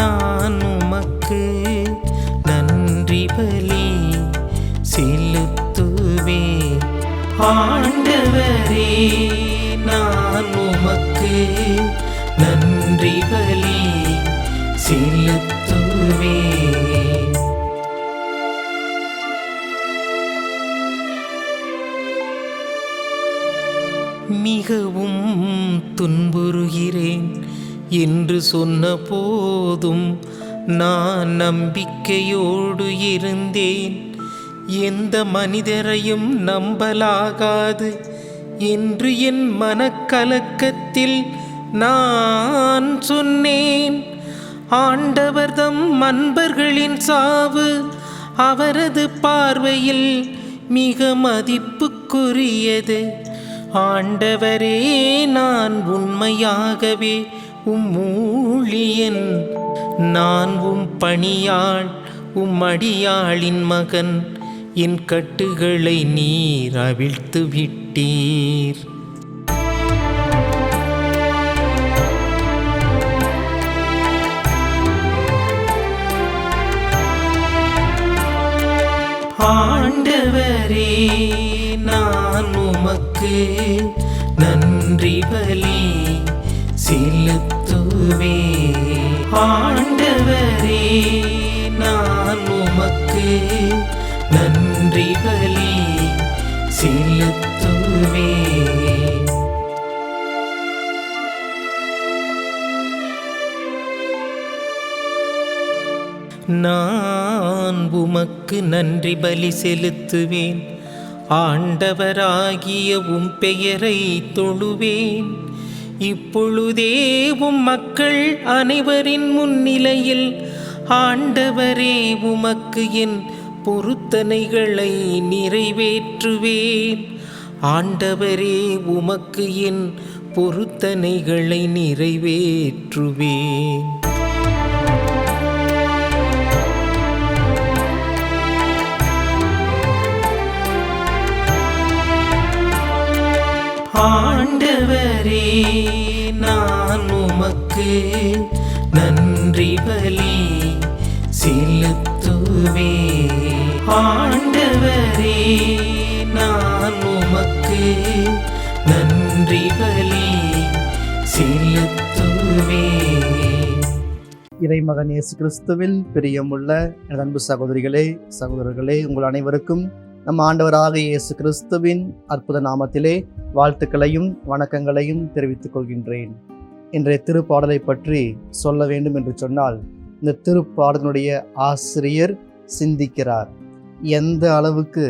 நான் உமக்கு நன்றி பலி செலுத்துவே. ஆண்டவரே நான் உமக்கு நன்றி பலி செலுத்துவே. மிகவும் துன்புறுகிறேன். என்று சொன்ன போதும் நான் நம்பிக்கையோடு இருந்தேன். எந்த மனிதரையும் நம்பலாகாது. என்று என் மனக்கலக்கத்தில் நான் சொன்னேன். ஆண்டவர்தம் அன்பர்களின் சாவு அவரது பார்வையில் மிக மதிப்புக்குரியது. ஆண்டவரே நான் உண்மையாகவே உம் ஊழியன் நான் உம் பணியாள் உம் அடியாளின் மகன். என் கட்டுகளை நீர் அவிழ்த்து விட்டீர். ஆண்டவரே நான் உமக்கு நன்றி பலி. செலுத்துவே. ஆண்டவரே நான் உமக்கு நன்றி பலி செலுத்துவே. நான் உமக்கு நன்றி பலி செலுத்துவேன். ஆண்டவராகிய உம் பெயரை தொழுவேன். இப்பொழுதே உம் மக்கள் அனைவரின் முன்னிலையில் ஆண்டவரே உமக்கு என் பொருத்தனைகளை நிறைவேற்றுவேன். ஆண்டவரே உமக்கு என் பொருத்தனைகளை நிறைவேற்றுவேன். ஆண்டவரே நான் உமக்கு நன்றி பலி செலுத்துவே. ஆண்டவரே நான் உமக்கு நன்றி பலி செலுத்துவே. இறைமகன் இயேசு கிறிஸ்துவில் பிரியமுள்ள எனது அன்பு சகோதரிகளே சகோதரர்களே உங்கள் அனைவருக்கும் நம் ஆண்டவராக இயேசு கிறிஸ்துவின் அற்புத நாமத்திலே வாழ்த்துக்களையும் வணக்கங்களையும் தெரிவித்துக் கொள்கின்றேன். இன்றைய திருப்பாடலை பற்றி சொல்ல வேண்டும் என்று சொன்னால் இந்த திருப்பாடலினுடைய ஆசிரியர் சிந்திக்கிறார். எந்த அளவுக்கு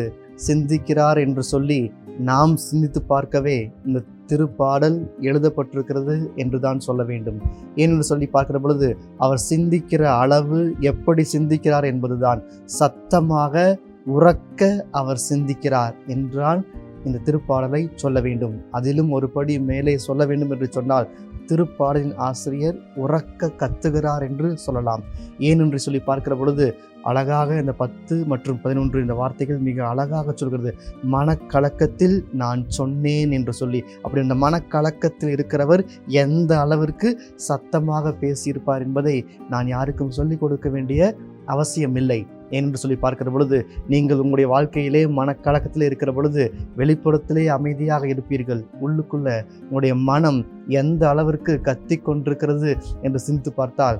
சிந்திக்கிறார் என்று சொல்லி நாம் சிந்தித்து பார்க்கவே இந்த திருப்பாடல் எழுதப்பட்டிருக்கிறது என்றுதான் சொல்ல வேண்டும். ஏனென்று சொல்லி பார்க்கிற பொழுது அவர் சிந்திக்கிற அளவு எப்படி சிந்திக்கிறார் என்பதுதான் சத்தமாக உறக்க அவர் சிந்திக்கிறார் என்றால் இந்த திருப்பாடலை சொல்ல வேண்டும். அதிலும் ஒரு படி மேலே சொல்ல வேண்டும் என்று சொன்னால் திருப்பாடலின் ஆசிரியர் உறக்க கத்துகிறார் என்று சொல்லலாம். ஏன் என்று சொல்லி பார்க்கிற பொழுது அழகாக இந்த பத்து மற்றும் பதினொன்று இந்த வார்த்தைகள் மிக அழகாக சொல்கிறது. மனக்கலக்கத்தில் நான் சொன்னேன் என்று சொல்லி. அப்படி இந்த மனக்கலக்கத்தில் இருக்கிறவர் எந்த அளவிற்கு சத்தமாக பேசியிருப்பார் என்பதை நான் யாருக்கும் சொல்லிக் கொடுக்க வேண்டிய அவசியமில்லை. என்று சொல்லி பார்க்கிற பொழுது நீங்கள் உங்களுடைய வாழ்க்கையிலே மனக்கலக்கத்தில் இருக்கிற பொழுது வெளிப்புறத்திலே அமைதியாக இருப்பீர்கள். உள்ளுக்குள்ள உங்களுடைய மனம் எந்த அளவிற்கு கத்தி கொண்டிருக்கிறது என்று சிந்தித்து பார்த்தால்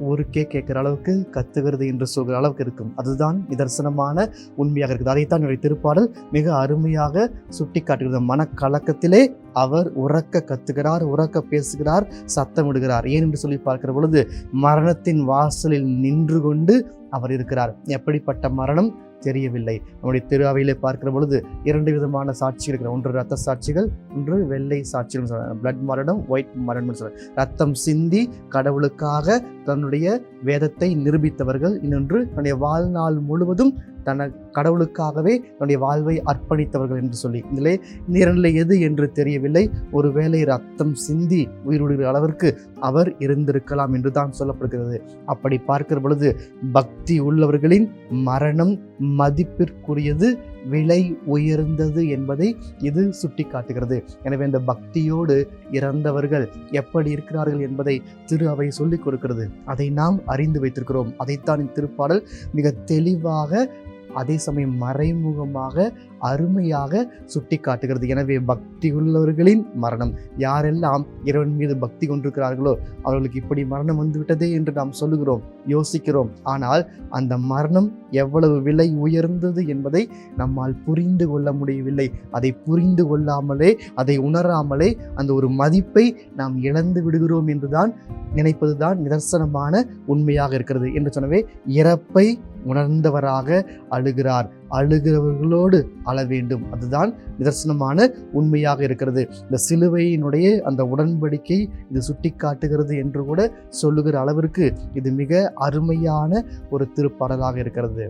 ஊருக்கே கேட்குற அளவுக்கு கத்துகிறது என்று சொல்கிற அளவுக்கு இருக்கும். அதுதான் நிதர்சனமான உண்மையாக இருக்குது. அதைத்தான் என்னுடைய திருப்பாடல் மிக அருமையாக சுட்டி காட்டுகிறது மனக்கலக்கத்திலே அவர் உறக்க கத்துகிறார் உறக்க பேசுகிறார் சத்தமிடுகிறார் ஏன் என்று சொல்லி பார்க்கிற பொழுது மரணத்தின் வாசலில் நின்று கொண்டு அவர் இருக்கிறார். எப்படிப்பட்ட மரணம்? தெரியவில்லை. நம்முடைய திருவாவையிலே பார்க்கிற பொழுது இரண்டு விதமான சாட்சிகள் இருக்கிற ஒன்று ரத்த சாட்சிகள் ஒன்று வெள்ளை சாட்சிகள் சொல்றாங்க. பிளட் மரணம் ஒயிட் மரணம் சொல்றாங்க. ரத்தம் சிந்தி கடவுளுக்காக தன்னுடைய வேதத்தை நிரூபித்தவர்கள். இன்னொன்று தன்னுடைய வாழ்நாள் முழுவதும் தன கடவுளுக்காகவே தன்னுடைய வாழ்வை அர்ப்பணித்தவர்கள் என்று சொல்லி. இதிலே இந்த இரண்டில் எது என்று தெரியவில்லை. ஒருவேளை ரத்தம் சிந்தி உயிரிடுகிற அளவிற்கு அவர் இருந்திருக்கலாம் என்று தான் சொல்லப்படுகிறது. அப்படி பார்க்கிற பொழுது பக்தி உள்ளவர்களின் மரணம் மதிப்பிற்குரியது விலை உயர்ந்தது என்பதை இது சுட்டி காட்டுகிறது எனவே இந்த பக்தியோடு இறந்தவர்கள் எப்படி இருக்கிறார்கள் என்பதை திரு அவை சொல்லிக் கொடுக்கிறது. அதை நாம் அறிந்து வைத்திருக்கிறோம். அதைத்தான் திருப்பாடல் மிக தெளிவாக அதே சமயம் மறைமுகமாக அருமையாக சுட்டி காட்டுகிறது எனவே பக்தி உள்ளவர்களின் மரணம். யாரெல்லாம் இறைவன் மீது பக்தி கொண்டிருக்கிறார்களோ அவர்களுக்கு இப்படி மரணம் வந்துவிட்டதே என்று நாம் சொல்லுகிறோம் யோசிக்கிறோம். ஆனால் அந்த மரணம் எவ்வளவு விலை உயர்ந்தது என்பதை நம்மால் புரிந்து கொள்ள முடியவில்லை. அதை புரிந்து கொள்ளாமலே அதை உணராமலே அந்த ஒரு மதிப்பை நாம் இழந்து விடுகிறோம் என்றுதான் நினைப்பதுதான் நிதர்சனமான உண்மையாக இருக்கிறது என்று சொன்னவே இறப்பை உணர்ந்தவராக அழுகிறார். அழுகிறவர்களோடு அழ வேண்டும். அதுதான் நிதர்சனமான உண்மையாக இருக்கிறது. இந்த சிலுவையினுடைய அந்த உடன்படிக்கை இது சுட்டி காட்டுகிறது என்று கூட சொல்லுகிற அளவிற்கு இது மிக அருமையான ஒரு திருப்பாடலாக இருக்கிறது.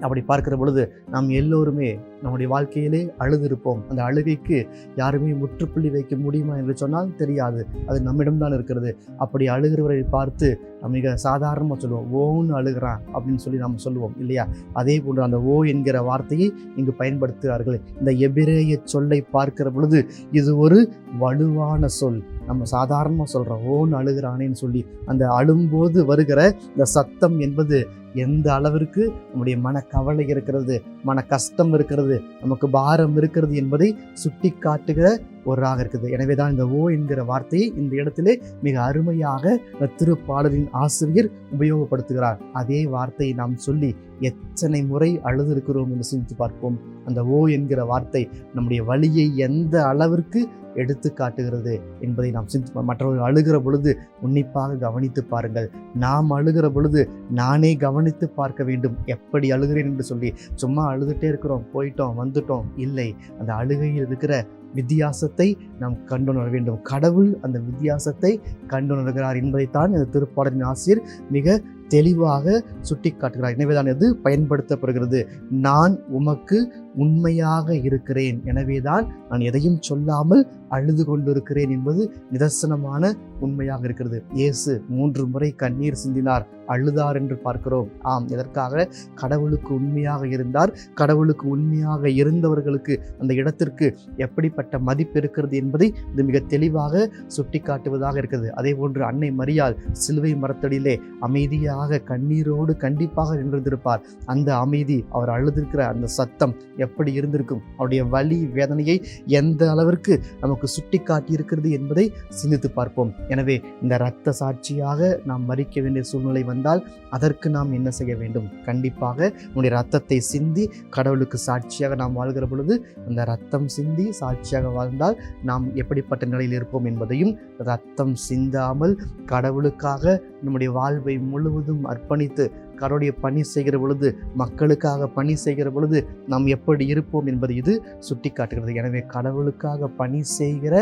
அப்படி பார்க்கிற பொழுது நாம் எல்லோருமே நம்முடைய வாழ்க்கையிலே அழுதிருப்போம். அந்த அழுகைக்கு யாருமே முற்றுப்புள்ளி வைக்க முடியுமா என்று சொன்னால் தெரியாது. அது நம்மிடம்தான் இருக்கிறது. அப்படி அழுகிறவரை பார்த்து நம்ம மிக சாதாரணமாக சொல்லுவோம் ஓன்னு அழுகிறான் அப்படின்னு சொல்லி நாம் சொல்லுவோம் இல்லையா? அதே போன்று அந்த ஓ என்கிற வார்த்தையை இங்கு பயன்படுத்துகிறார்கள். இந்த எபிரேய சொல்லை பார்க்கிற பொழுது இது ஒரு வலுவான சொல். நம்ம சாதாரணமாக சொல்கிறோம் ஓன்னு அழுகிறானேன்னு சொல்லி அந்த அழும்போது வருகிற இந்த சத்தம் என்பது எந்த அளவிற்கு நம்முடைய மனக்கவலை இருக்கிறது மன கஷ்டம் இருக்கிறது நமக்கு பாரம் இருக்கிறது என்பதை சுட்டி காட்டுகிற ஒன்றாக இருக்குது. எனவே தான் இந்த ஓ என்கிற வார்த்தையை இந்த இடத்திலே மிக அருமையாக இந்த திருப்பாடலின் ஆசிரியர் உபயோகப்படுத்துகிறார். அதே வார்த்தையை நாம் சொல்லி எத்தனை முறை அழுதிருக்கிறோம் என்று சிந்தித்து பார்ப்போம். அந்த ஓ என்கிற வார்த்தை நம்முடைய வழியை எந்த அளவிற்கு எடுத்து காட்டுகிறது என்பதை நாம் சிந்தி மற்றவர்கள் அழுகிற பொழுது உன்னிப்பாக கவனித்து பாருங்கள். நாம் அழுகிற பொழுது நானே கவனித்து பார்க்க வேண்டும். எப்படி அழுகிறேன் என்று சொல்லி சும்மா அழுதுகிட்டே இருக்கிறோம் போயிட்டோம் வந்துட்டோம் இல்லை. அந்த அழுகையில் இருக்கிற வித்தியாசத்தை நாம் கண்டுணர வேண்டும். கடவுள் அந்த வித்தியாசத்தை கண்டுணர்கிறார் என்பதைத்தான் இந்த திருப்பாடலின் ஆசிரியர் மிக தெளிவாக சுட்டி காட்டுகிறார் எனவேதான் இது பயன்படுத்தப்படுகிறது. நான் உமக்கு உண்மையாக இருக்கிறேன். எனவேதான் நான் எதையும் சொல்லாமல் அழுது கொண்டிருக்கிறேன் என்பது நிதர்சனமான உண்மையாக இருக்கிறது. இயேசு மூன்று முறை கண்ணீர் சிந்தினார். அழுதார் என்று பார்க்கிறோம். ஆம் இதற்காக கடவுளுக்கு உண்மையாக இருந்தார். கடவுளுக்கு உண்மையாக இருந்தவர்களுக்கு அந்த இடத்திற்கு எப்படிப்பட்ட மதிப்பு இருக்கிறது என்பதை இது மிக தெளிவாக சுட்டி காட்டுவதாக இருக்கிறது அதே போன்று அன்னை மரியால் சிலுவை மரத்தடியிலே அமைதியாக கண்ணீரோடு கண்டிப்பாக நின்றிருந்திருப்பார். அந்த அமைதி அவர் அழுதிருக்கிற அந்த சத்தம் எப்படி இருந்திருக்கும்? அவருடைய வலி வேதனையை எந்த அளவிற்கு நமக்கு சுட்டி இருக்கிறது என்பதை சிந்தித்து பார்ப்போம். எனவே இந்த இரத்த சாட்சியாக நாம் மறிக்க வேண்டிய சூழ்நிலை வந்தால் அதற்கு நாம் என்ன செய்ய வேண்டும்? கண்டிப்பாக நம்முடைய ரத்தத்தை சிந்தி கடவுளுக்கு சாட்சியாக நாம் வாழ்கிற பொழுது அந்த ரத்தம் சிந்தி சாட்சியாக வாழ்ந்தால் நாம் எப்படிப்பட்ட நிலையில் இருப்போம் என்பதையும் ரத்தம் சிந்தாமல் கடவுளுக்காக நம்முடைய வாழ்வை முழுவதும் அர்ப்பணித்து கடவுளுடைய பணி செய்கிற பொழுது மக்களுக்காக பணி செய்கிற பொழுது நாம் எப்படி இருப்போம் என்பது இது சுட்டி காட்டுகிறது எனவே கடவுளுக்காக பணி செய்கிற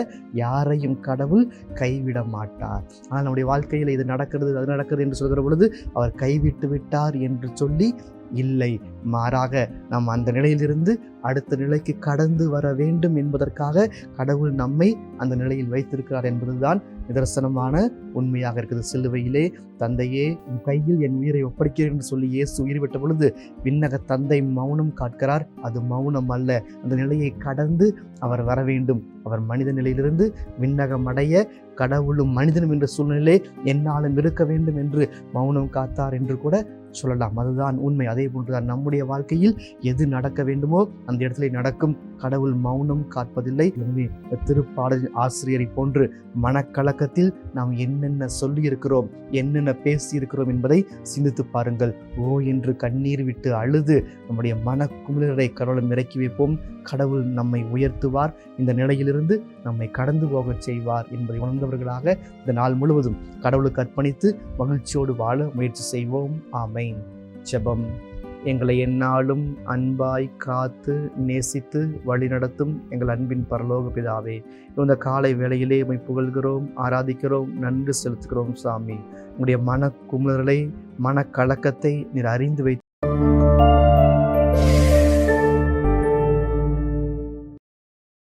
யாரையும் கடவுள் கைவிட மாட்டார். ஆனால் நம்முடைய வாழ்க்கையில் இது நடக்கிறது அது நடக்கிறது என்று சொல்கிற பொழுது அவர் கைவிட்டு விட்டார் என்று சொல்லி இல்லை. மாறாக நாம் அந்த நிலையிலிருந்து அடுத்த நிலைக்கு கடந்து வர வேண்டும் என்பதற்காக கடவுள் நம்மை அந்த நிலையில் வைத்திருக்கிறார் என்பதுதான் நிதர்சனமான உண்மையாக இருக்குது. சிலுவையிலே தந்தையே உன் கையில் என் உயிரை ஒப்படைக்கிறேன் என்று சொல்லி இயேசு உயிர் விட்ட பொழுது விண்ணக தந்தை மௌனம் காட்கிறார். அது மௌனம் அல்ல. அந்த நிலையை கடந்து அவர் வர வேண்டும். அவர் மனித நிலையிலிருந்து விண்ணகம் அடைய கடவுளும் மனிதனும் என்ற சூழ்நிலை என்னாலும் இருக்க வேண்டும் என்று மௌனம் காத்தார் என்று கூட சொல்லலாம். அதுதான் உண்மை. அதே போன்றுதான் நம்முடைய வாழ்க்கையில் எது நடக்க வேண்டுமோ அந்த இடத்துல நடக்கும். கடவுள் மௌனம் காப்பதில்லை. எனவே திருப்பாடல் ஆசிரியரை போன்று மனக்கலக்கத்தில் நாம் என்னென்ன சொல்லி இருக்கிறோம் என்னென்ன பேசி இருக்கிறோம் என்பதை சிந்தித்து பாருங்கள். ஓ என்று கண்ணீர் விட்டு அழுது நம்முடைய மனக்குமிழரை கடவுளும் இறக்கி வைப்போம். கடவுள் நம்மை உயர்த்துவார். இந்த நிலையிலிருந்து நம்மை கடந்து போகச் செய்வார் என்பதை உணர்ந்தவர்களாக இந்த நாள் முழுவதும் கடவுளுக்கு அர்ப்பணித்து மகிழ்ச்சியோடு வாழ முயற்சி செய்வோம். ஆமை ஜெபம். எங்களை என்னாலும் அன்பாய் காத்து நேசித்து வழிநடத்தும் எங்கள் அன்பின் பரலோக பிதாவே. இந்த காலை வேளையிலே உமை புகழ்கிறோம் ஆராதிக்கிறோம் நன்றி செலுத்துகிறோம் சாமி. உங்களுடைய மன குமுறலை மனக்கலக்கத்தை நீர் அறிந்து வைத்து